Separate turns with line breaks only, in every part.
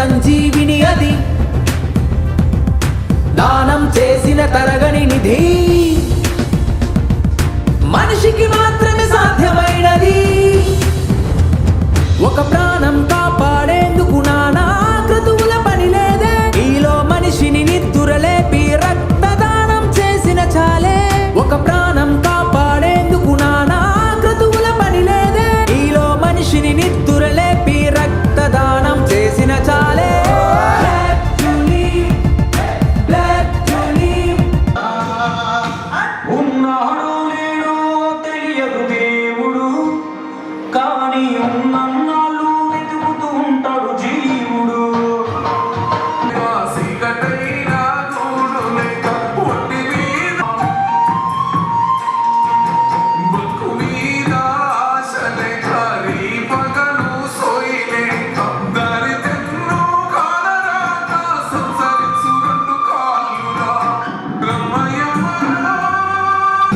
సంజీవిని అది దానం చేసిన తరగని నిధి మనిషికి మాత్రం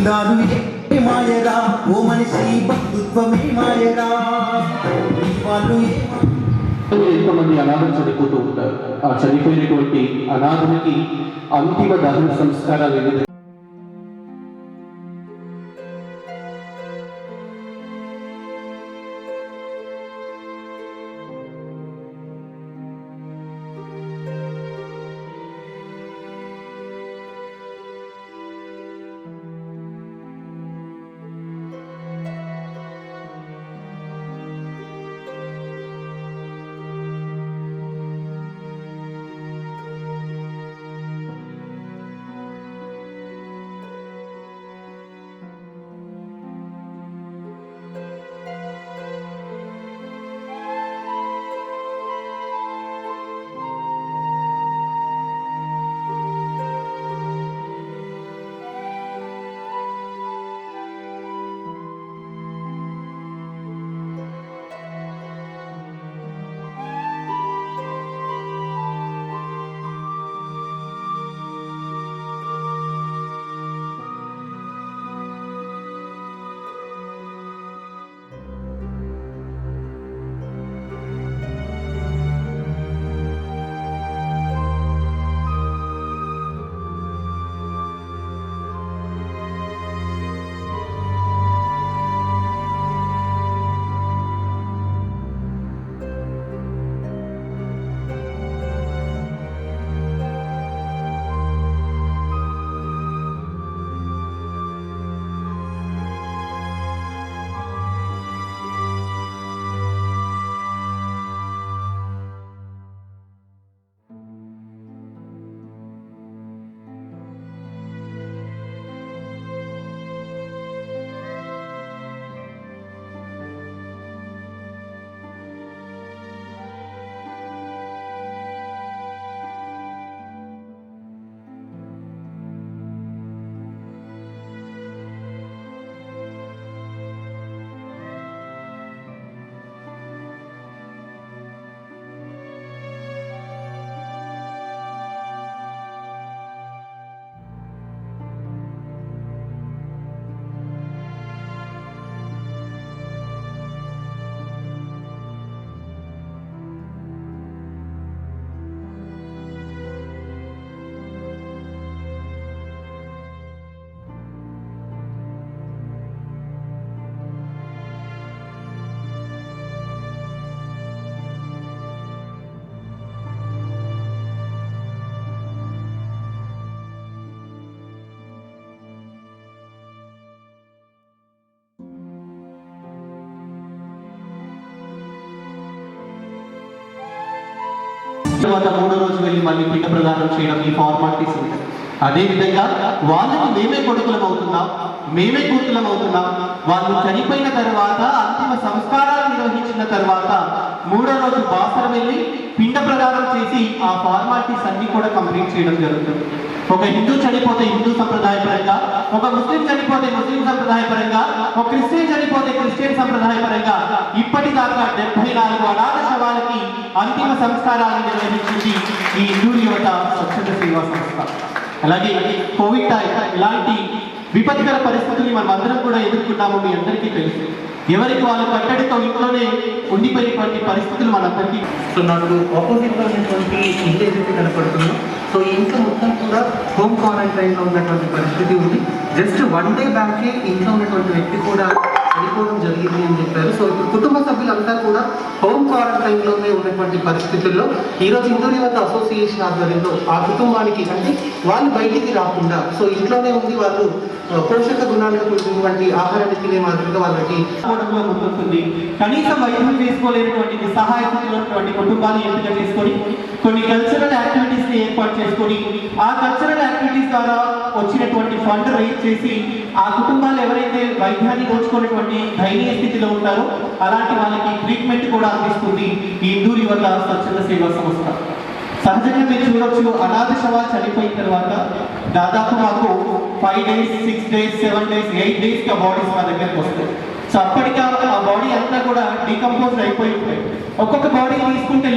బంధాలు ఇదే మాయరా ఓ మనిషి బంధుత్వమే మాయరా వాళ్ళు ఎంతమంది అనాథం చనిపోతూ ఉంటారు ఆ చనిపోయినటువంటి అనాథులకి అంతిమ దహన సంస్కారాలు తర్వాత మూడో రోజు వెళ్ళి మళ్ళీ పిండ ప్రదానం చేయడం ఈ ఫార్మాలిటీస్ ఉంటాయి అదేవిధంగా వాళ్ళకి మేమే కొడుకులం అవుతున్నాం మేమే కూతులం అవుతున్నాం వాళ్ళు చనిపోయిన తర్వాత అంతిమ సంస్కారాలు నిర్వహించిన తర్వాత మూడో రోజు బాసర వెళ్ళి పిండ ప్రదానం చేసి ఆ ఫార్మాలిటీస్ అన్ని కూడా కంప్లీట్ చేయడం జరుగుతుంది ఒక హిందూ చనిపోతే హిందూ సంప్రదాయ పరంగా ఒక ముస్లిం చనిపోతే ముస్లిం సంప్రదాయ పరంగా ఒక క్రిస్టియన్ చనిపోతే క్రిస్టియన్ సంప్రదాయ పరంగా ఇప్పటిదాకా డెబ్బై నాలుగు అనాథ శవాలకి అంతిమ సంస్కారాలను నిర్వహించింది ఈ హిందూ యువత స్వచ్ఛత సేవా సంస్థ అలాగే కోవిడ్ ఇలాంటి విపత్కర పరిస్థితుల్ని మనం అందరం కూడా ఎదుర్కొన్నాము మీ అందరికీ తెలుసు ఎవరికి వాళ్ళు కట్టడితో ఇంట్లోనే ఉండిపోయినటువంటి పరిస్థితులు సో నాకు ఆపోజిట్ లో ఉన్నటువంటి ఇంటి ఏదైతే కనపడుతుందో సో ఇంట్లో మొత్తం కూడా హోమ్ క్వారంటైన్ లో ఉన్నటువంటి పరిస్థితి ఉంది జస్ట్ వన్ డే బ్యాక్ ఇంట్లో ఉన్నటువంటి వ్యక్తి కూడా ఆనుకోవడం జరిగింది అని చెప్పారు సో ఇప్పుడు కుటుంబ సభ్యులంతా కూడా హోమ్ క్వారంటైన్లోనే ఉన్నటువంటి పరిస్థితుల్లో ఈరోజు హిందూ యువత అసోసియేషన్ ఆధ్వర్యంలో ఆ కుటుంబానికి అంటే వాళ్ళు బయటికి రాకుండా సో ఇంట్లోనే ఉంది వాళ్ళు పోషక గుణాలకు వంటి ఆహారాన్ని తినే మాదిరిగా వాళ్ళకి ఉంటుంది కనీస వైద్యం చేసుకోలేనటువంటి సహాయ కుటుంబాలు ఎంపిక చేసుకొని కొన్ని కల్చరల్ యాక్టివిటీస్ ని ఏర్పాటు చేసుకొని ఆ కల్చరల్ యాక్టివిటీస్ ద్వారా వచ్చినటువంటి ఫండ్ రైజ్ చేసి ఆ కుటుంబాలు ఎవరైతే వైద్యాన్ని దోచుకున్నటువంటి దయనీయ స్థితిలో ఉంటారు అలాంటి వాళ్ళకి ట్రీట్మెంట్ కూడా అందిస్తుంది ఈ ఇందూర్ యువత స్వచ్ఛంద సేవా సంస్థ సహజంగా మీరు చూడొచ్చు అనాథ శవాలు చనిపోయిన తర్వాత దాదాపు మాకు five days six days seven days eight days గా బాడీస్ మా దగ్గరకు వస్తాయి సో అప్పటికే డికంపోజ్ అయిపోయింది ఒక్కొక్క బాడీ తీసుకుంటే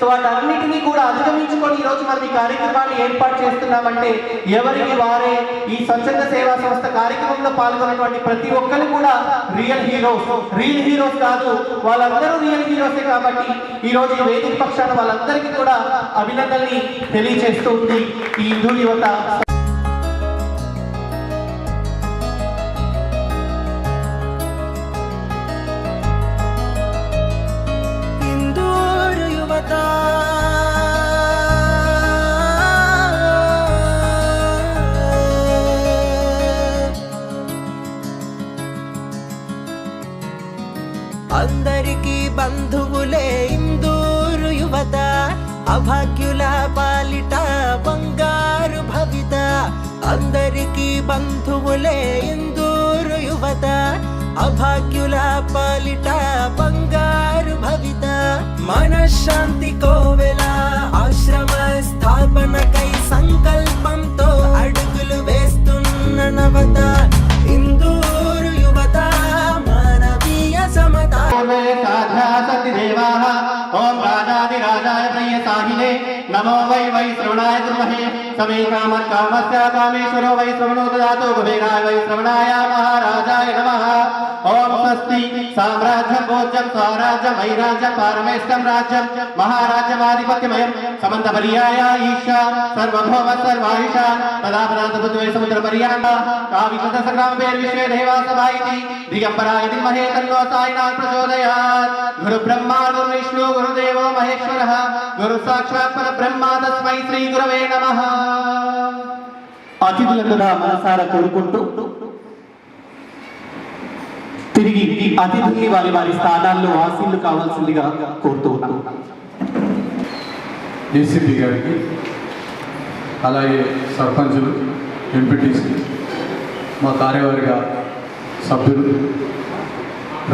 సో వాటన్నిటినీ కూడా అధిగమించుకొని ఈ రోజు మరి కార్యక్రమాన్ని ఏర్పాటు చేస్తున్నామంటే ఎవరికి వారే ఈ స్వచ్ఛంద సేవా సంస్థ కార్యక్రమంలో పాల్గొన్నటువంటి ప్రతి ఒక్కరు కూడా రియల్ హీరోస్ రియల్ హీరోస్ కాదు వాళ్ళందరూ రియల్ హీరోసే కాబట్టి ఈ రోజు వేదిక పక్షాన వాళ్ళందరికీ కూడా అభినందనని తెలియజేస్తూ ఉంది ఈ హిందూ యువత జిల్లె ఇందూరు యువత అభాగ్యుల పాలిట బంగారు భవిత మనశ్శాంతి కోవెల समे कामस्य कामेश्वरो वै श्रवणो ददातु गुमेराय वै श्रवणाय महाराजाय नमः ఓం స్వస్తి సామ్రాజ్యం భోజ్యం స్వరాజ్యం ఐరాజ్యం పారమేష్టం రాజ్యం మహారాజ్యమాధిపత్యమయం సమంత పర్యాయ ఈశా సర్వభౌమ సర్వాయుష తదాపదాంత బుద్ధువే సముద్ర పర్యాంత కావి కృత సంగ్రామ పేరు విశ్వే దేవాసభాయితి దిగంబరాయ దిమహే తన్నో సాయినాథ్ ప్రచోదయాత్ గురు బ్రహ్మా గురు విష్ణు గురుదేవో మహేశ్వర గురు సాక్షాత్ పర బ్రహ్మ తస్మై శ్రీ గురవే నమ అతిథులకు మనసారా కోరుకుంటూ తిరిగి అతిథుల్ని వారి వారి స్థానాల్లో ఆశీలు కావాల్సిందిగా కోరుతూ ఉన్నాం గారికి అలాగే సర్పంచులు ఎంపీటీసీ మా కార్యవర్గ సభ్యులు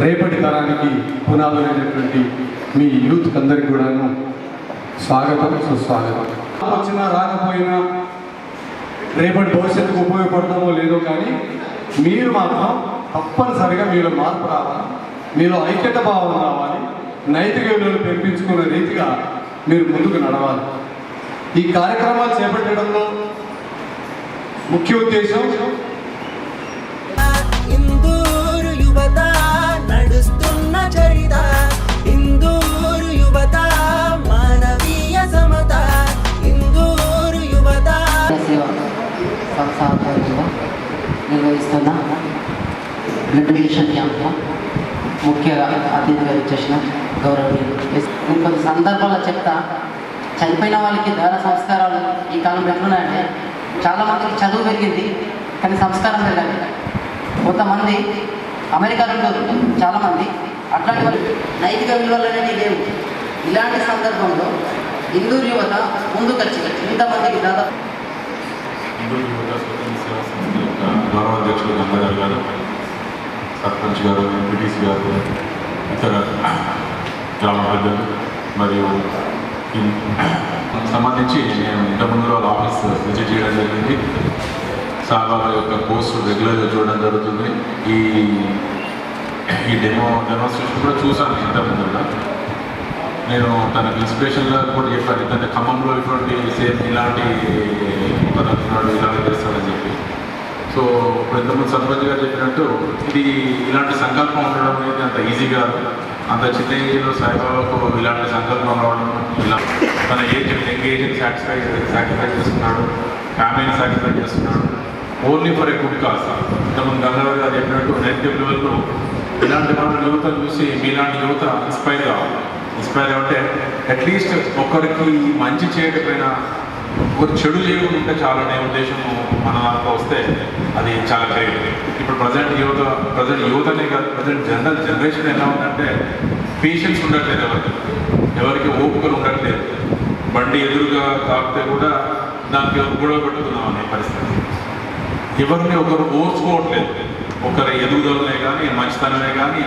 రేపటి తరానికి పునాదులైనటువంటి మీ యూత్ అందరికి కూడాను స్వాగతం సుస్వాగతం వచ్చినా రాకపోయినా రేపటి భవిష్యత్తుకు ఉపయోగపడతామో లేదో కానీ మీరు మాత్రం తప్పనిసరిగా మీలో మార్పు రావాలి మీలో ఐక్యత భావం రావాలి నైతిక విలువలు పెంపించుకునే రీతిగా మీరు ముందుకు నడవాలి ఈ కార్యక్రమాలు చేపట్టడంలో ముఖ్య ఉద్దేశం నడుస్తున్న మానవీయ సమత నిర్వహిస్తున్నా బ్లడ్ డొనేషన్ ముఖ్యంగా అతిథిగా ఇచ్చేసిన గౌరవీయులు నేను కొన్ని సందర్భాల్లో చెప్తా చనిపోయిన వాళ్ళకి దాన సంస్కారాలు ఈ కాలంలో ఎట్లున్నాయంటే చాలామందికి చదువు పెరిగింది కానీ సంస్కారం పెరగాలి కొంతమంది అమెరికాలో చాలామంది అట్లాంటి వాళ్ళు నైతిక విలువలు అనేది లేవు ఇలాంటి సందర్భంలో హిందూ యువత ముందు ఖర్చు
ఇంతమందికి దాదాపు గంగాధర్ గారు సర్పంచ్ గారు ఎంపీటీసీ గారు ఇతర గ్రామ ప్రజలు మరియు సంబంధించి నేను ముందు రోజు ఆఫీస్ విజిట్ చేయడం జరిగింది సార్ యొక్క కోర్సు రెగ్యులర్గా చూడడం జరుగుతుంది ఈ ఈ డెమో డెమోన్స్ట్రేషన్ కూడా చూసాను ముందు నేను తనకు ఇన్స్పిరేషన్గా కూడా చెప్పాను తన ఖమ్మంలో ఇటువంటి సేఫ్ ఇలాంటి పదవుతున్నాడు ఇలాగే చేస్తాడని చెప్పి సో ఇంతకుముందు సర్పంచ్ గారు చెప్పినట్టు ఇది ఇలాంటి సంకల్పం ఉండడం అనేది అంత ఈజీగా అంత చిన్న ఏజ్లో సాయిబాబాకు ఇలాంటి సంకల్పం రావడం ఇలా తన ఏజ్ యంగ్ సాటిస్ఫై సాటిస్ఫై చేస్తున్నాడు ఫ్యామిలీని సాటిస్ఫై చేస్తున్నాడు only for a good cause ఇంతకుముందు గంగారావు గారు చెప్పినట్టు నెగిటివ్ లెవెల్లో ఇలాంటి మన యువత చూసి మీలాంటి యువత ఇన్స్పైర్ కావాలి ఇన్స్పైర్ అంటే అట్లీస్ట్ ఒక్కరికి మంచి చేయకపోయినా ఒక చెడు లేకుండా ఉంటే చాలా అనే ఉద్దేశం మన దాంట్లో వస్తే అది చాలా గ్రేట్ ఇప్పుడు ప్రజెంట్ యువత ప్రజెంట్ యువతనే కాదు ప్రజెంట్ జనరల్ జనరేషన్ ఎలా ఉందంటే పేషెన్స్ ఉండట్లేదు ఎవరికి ఎవరికి ఓపికలు ఉండట్లేదు బండి ఎదురుగా తాకితే కూడా దానికి గొడవ పెట్టుకుందాం అనే పరిస్థితి ఎవరిని ఒకరు ఓర్చుకోవట్లేదు ఒకరి ఎదుగుదలనే కానీ మంచితనమే కానీ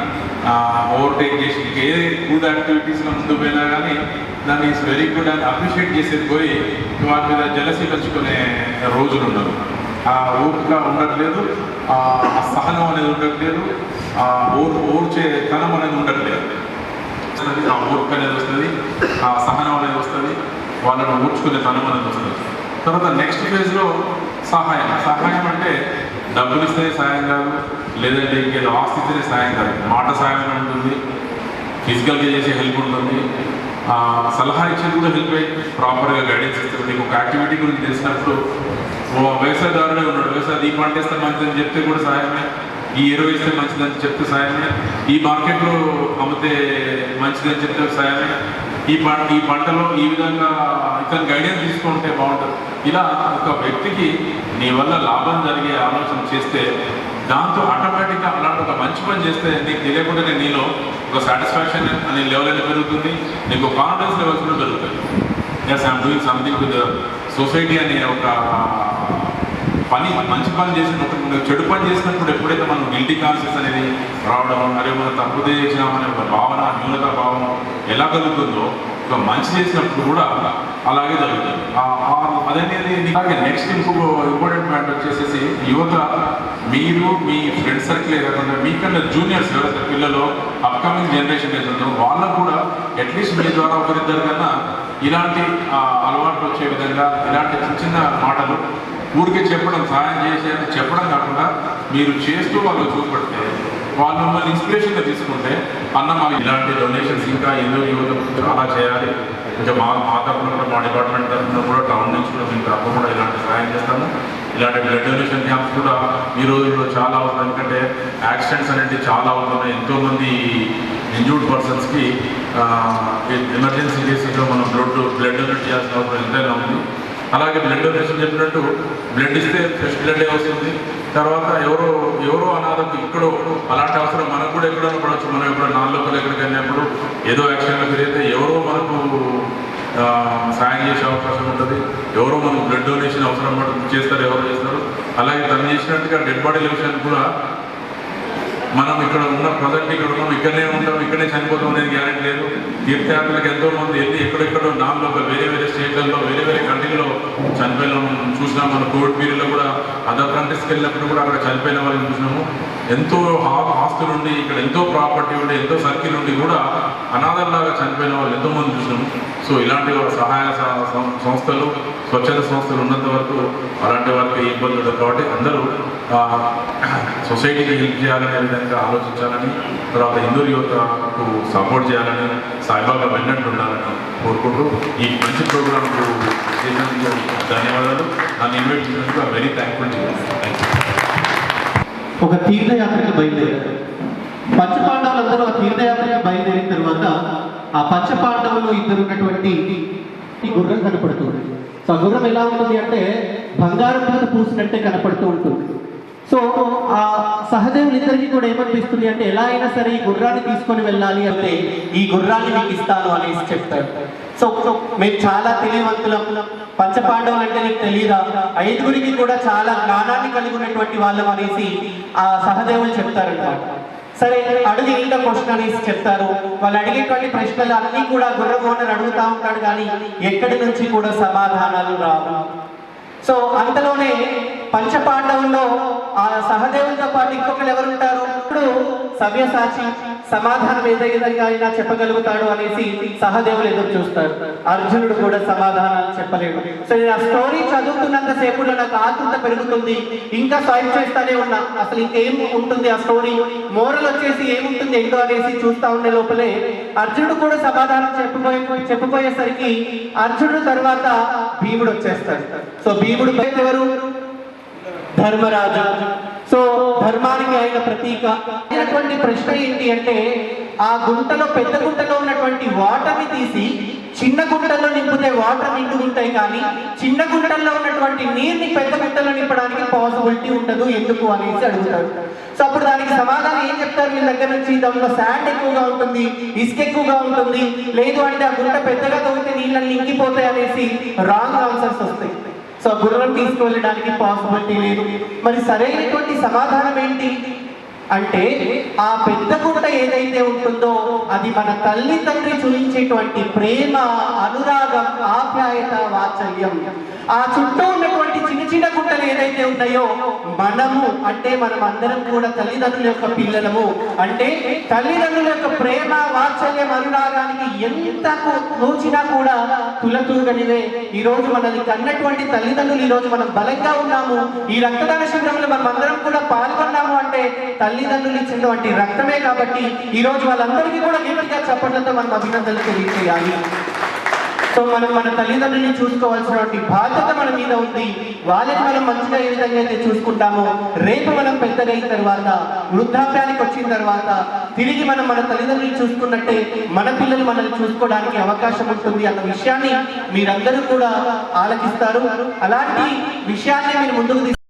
ఓవర్టేక్ చేసి ఏ గుడ్ యాక్టివిటీస్లో ముందు పోయినా కానీ దాన్ని ఈస్ వెరీ గుడ్ అని అప్రిషియేట్ చేసేది పోయి వాటి మీద జలసి పెంచుకునే రోజులు ఉన్నారు ఆ ఓపిక ఉండట్లేదు ఆ సహనం అనేది ఉండట్లేదు ఆ ఓర్ ఓర్చే తనం అనేది ఉండట్లేదు ఆ ఓర్పు అనేది వస్తుంది ఆ సహనం అనేది వస్తుంది వాళ్ళను ఓర్చుకునే తనం అనేది వస్తుంది తర్వాత నెక్స్ట్ ఫేజ్లో సహాయం సహాయం అంటే డబ్బులు ఇస్తే సాయం కాదు లేదంటే ఇంకేదో ఆస్తి ఇస్తేనే సాయం కాదు మాట సాయం ఉంటుంది ఫిజికల్గా చేసే హెల్ప్ ఉంటుంది సలహా ఇచ్చేది కూడా హెల్ప్ అయ్యి ప్రాపర్గా గైడెన్స్ ఇస్తుంది నీకు ఒక యాక్టివిటీ గురించి తెలిసినప్పుడు ఓ వ్యవసాయదారుడే ఉన్నాడు వ్యవసాయ ఈ పంట ఇస్తే మంచిదని చెప్తే కూడా సాయమే ఈ ఎరువు ఇస్తే మంచిదని చెప్తే సాయమే ఈ మార్కెట్లో అమ్మితే మంచిదని చెప్తే సాయమే ఈ పంట ఈ పంటలో ఈ విధంగా ఇక్కడ గైడెన్స్ తీసుకుంటే బాగుంటుంది ఇలా ఒక వ్యక్తికి నీ వల్ల లాభం జరిగే ఆలోచన చేస్తే దాంతో ఆటోమేటిక్గా అలాంటి ఒక మంచి పని చేస్తే నీకు తెలియకుండానే నీలో ఒక సాటిస్ఫాక్షన్ అనే లెవెల్ అనేది పెరుగుతుంది నీకు కాన్ఫిడెన్స్ లెవెల్స్ కూడా పెరుగుతుంది yes I'm doing something society అనే ఒక పని మంచి పని చేసినప్పుడు చెడు పని చేసినప్పుడు ఎప్పుడైతే మనం గిల్టీ కాన్షియస్ అనేది రావడం అరే మనం తప్పు చేసినామనే ఒక భావన న్యూనత భావం ఎలా కలుగుతుందో ఒక మంచి చేసినప్పుడు కూడా అలాగే జరుగుతుంది అదనేది అలాగే నెక్స్ట్ ఇంకొక ఇంపార్టెంట్ మ్యాటర్ వచ్చేసి యువత మీరు మీ ఫ్రెండ్ సర్కిల్ కాకుండా మీకన్నా జూనియర్స్ ఎవరైతే పిల్లలు అప్కమింగ్ జనరేషన్ ఏదో వాళ్ళకు కూడా అట్లీస్ట్ మీ ద్వారా కన్నా ఇలాంటి అలవాట్లు వచ్చే విధంగా ఇలాంటి చిన్న చిన్న మాటలు ఊరికే చెప్పడం సహాయం అని చెప్పడం కాకుండా మీరు చేస్తూ వాళ్ళు చూపెడితే వాళ్ళు మిమ్మల్ని ఇన్స్పిరేషన్గా తీసుకుంటే అన్న మాకు ఇలాంటి డొనేషన్స్ ఇంకా ఎన్నో యువత అలా చేయాలి ఇంకా మా మా తరఫున కూడా మా డిపార్ట్మెంట్ తరఫున కూడా టౌన్ నుంచి కూడా మేము తరఫున కూడా ఇలాంటి సహాయం చేస్తాము ఇలాంటి బ్లడ్ డొనేషన్ క్యాంప్స్ కూడా ఈ రోజుల్లో చాలా అవసరం ఎందుకంటే యాక్సిడెంట్స్ అనేది చాలా అవసరం ఎంతోమంది ఇంజూర్డ్ పర్సన్స్కి ఎమర్జెన్సీ కేసుల్లో మనం బ్లడ్ బ్లడ్ డొనేట్ చేయాల్సిన అవసరం ఎంతైనా ఉంది అలాగే బ్లడ్ డొనేషన్ చెప్పినట్టు బ్లడ్ ఇస్తే ఫ్రెష్ బ్లడ్ వస్తుంది తర్వాత ఎవరో ఎవరో అనాథకు ఇక్కడో అలాంటి అవసరం మనకు కూడా ఎక్కడో పడవచ్చు మనం ఎప్పుడో నాలుగు ఎక్కడికి వెళ్ళినప్పుడు ఏదో యాక్సిడెంట్ జరిగితే ఎవరో మనకు సాయం చేసే అవకాశం ఉంటుంది ఎవరో మనకు బ్లడ్ డొనేషన్ అవసరం చేస్తారు ఎవరు చేస్తారు అలాగే తను చేసినట్టుగా డెడ్ బాడీ లెవెషన్ కూడా మనం ఇక్కడ ఉన్న ప్రజెంట్ ఇక్కడ ఉన్నాం ఇక్కడనే ఉంటాం ఇక్కడనే చనిపోతాం అనేది గ్యారెంటీ లేదు తీర్థయాత్రలకు ఎంతో మంది వెళ్ళి ఎక్కడెక్కడో నామ్లో వేరే వేరే స్టేట్లలో వేరే వేరే కంట్రీలో చనిపోయిన చూసినాం మన కోవిడ్ పీరియడ్లో కూడా అదర్ కంట్రీస్కి వెళ్ళినప్పుడు కూడా అక్కడ చనిపోయిన వాళ్ళని చూసినాము ఎంతో ఆస్తులు ఉండి ఇక్కడ ఎంతో ప్రాపర్టీ ఉండి ఎంతో సర్కిల్ ఉండి కూడా అనాథంలాగా చనిపోయిన వాళ్ళు ఎంతో మంది చూసినాము సో ఇలాంటి సహాయ సంస్థలు స్వచ్ఛంద సంస్థలు ఉన్నంత వరకు అలాంటి వారికి ఇబ్బంది ఉండదు కాబట్టి అందరూ సొసైటీకి హెల్ప్ చేయాలనే విధంగా విధంగా ఆలోచించాలని తర్వాత హిందూ యువతకు సపోర్ట్ చేయాలని సాయిబాబా వెన్నట్టు ఉండాలని కోరుకుంటూ ఈ మంచి ప్రోగ్రాంకు ధన్యవాదాలు నన్ను ఇన్వైట్ చేసినందుకు వెరీ థ్యాంక్ఫుల్
ఒక తీర్థయాత్రకి బయలుదేరారు పంచపాండవులందరూ ఆ తీర్థయాత్ర బయలుదేరిన తర్వాత ఆ పంచపాండవులు ఇద్దరు ఉన్నటువంటి గుర్రం కనపడుతుంది సో ఆ గుర్రం ఎలా ఉంటుంది అంటే బంగారం మీద పూసినట్టే కనపడుతూ ఉంటుంది సో ఆ ఇద్దరికి కూడా ఏమనిపిస్తుంది అంటే ఎలా అయినా సరే ఈ గుర్రాన్ని తీసుకొని వెళ్ళాలి అంటే ఈ గుర్రాన్ని మీకు ఇస్తాను అనేసి చెప్తాడు సో సో మేము చాలా తెలియవంతులం పంచపాండవులు అంటే నీకు తెలియదా ఐదుగురికి కూడా చాలా జ్ఞానాన్ని కలిగి ఉన్నటువంటి వాళ్ళం అనేసి ఆ సహదేవులు చెప్తారంట సరే అడిగి ఇంకా క్వశ్చన్ అనేసి చెప్తారు వాళ్ళు అడిగేటువంటి ప్రశ్నలు అన్నీ కూడా గుర్ర ఓనర్ అడుగుతా ఉంటాడు కానీ ఎక్కడి నుంచి కూడా సమాధానాలు రావు సో అంతలోనే పంచపాండవుల్లో ఆ సహదేవులతో పాటు ఇంకొకరు ఎవరు ఉంటారు ఇప్పుడు సవ్యసాచి సమాధానం ఏదో విధంగా అయినా చెప్పగలుగుతాడు అనేసి సహదేవులు ఎదురు చూస్తారు అర్జునుడు కూడా సమాధానాలు చెప్పలేడు సో నేను ఆ స్టోరీ చదువుతున్నంత సేపులో నాకు ఆతృత పెరుగుతుంది ఇంకా స్వైప్ చేస్తానే ఉన్నా అసలు ఇంకేం ఉంటుంది ఆ స్టోరీ మోరల్ వచ్చేసి ఏముంటుంది ఏంటో అనేసి చూస్తా ఉండే లోపలే అర్జునుడు కూడా సమాధానం చెప్పబోయే చెప్పబోయేసరికి అర్జునుడు తర్వాత భీముడు వచ్చేస్తాడు సో భీముడు ఎవరు ధర్మరాజు సో ధర్మానికి ఆయన ప్రతీక అయినటువంటి ప్రశ్న ఏంటి అంటే ఆ గుంటలో పెద్ద గుంటలో ఉన్నటువంటి వాటర్ని తీసి చిన్న గుంటల్లో నింపితే వాటర్ ఉంటాయి కానీ చిన్న గుంటల్లో ఉన్నటువంటి నీరుని పెద్ద గుంటల్లో నింపడానికి పాసిబిలిటీ ఉండదు ఎందుకు అనేసి అడుగుతాడు సో అప్పుడు దానికి సమాధానం ఏం చెప్తారు మీ దగ్గర నుంచి దాంట్లో శాండ్ ఎక్కువగా ఉంటుంది ఇసుక ఎక్కువగా ఉంటుంది లేదు అంటే ఆ గుంట పెద్దగా తవ్వితే నీళ్ళని నింగిపోతాయి అనేసి రాంగ్ ఆన్సర్స్ వస్తాయి సో గుర్రం తీసుకువెళ్ళడానికి పాసిబిలిటీ లేదు మరి సరైనటువంటి సమాధానం ఏంటి అంటే ఆ పెద్ద గుంట ఏదైతే ఉంటుందో అది మన తల్లి తండ్రి చూపించేటువంటి ప్రేమ అనురాగం ఆప్యాయత వాత్సల్యం ఆ చుట్టూ ఉన్నటువంటి చిన్న చిన్న గుట్టలు ఏదైతే ఉన్నాయో మనము అంటే మనం అందరం కూడా తల్లిదండ్రుల యొక్క పిల్లలము అంటే తల్లిదండ్రుల యొక్క ప్రేమ వాత్సల్యం అనురాగానికి ఎంత నోచినా కూడా తులతూగనివే ఈ రోజు మనల్ని కన్నటువంటి తల్లిదండ్రులు ఈ రోజు మనం బలంగా ఉన్నాము ఈ రక్తదాన శిబిరంలో మనం అందరం కూడా పాల్గొన్నాము అంటే తల్లిదండ్రులు ఇచ్చినటువంటి రక్తమే కాబట్టి ఈ రోజు వాళ్ళందరికీ కూడా నీటిగా చెప్పడంతో మనం అభినందనలు తెలియజేయాలి సో మనం మన తల్లిదండ్రుల్ని చూసుకోవాల్సినటువంటి బాధ్యత మన మీద ఉంది వాళ్ళని మనం మంచిగా ఏ విధంగా అయితే చూసుకుంటామో రేపు మనం పెద్దగైన తర్వాత వృద్ధాప్యానికి వచ్చిన తర్వాత తిరిగి మనం మన తల్లిదండ్రులు చూసుకున్నట్టే మన పిల్లలు మనల్ని చూసుకోవడానికి అవకాశం ఉంటుంది అన్న విషయాన్ని మీరందరూ కూడా ఆలకిస్తారు అలాంటి విషయాన్ని మీరు ముందుకు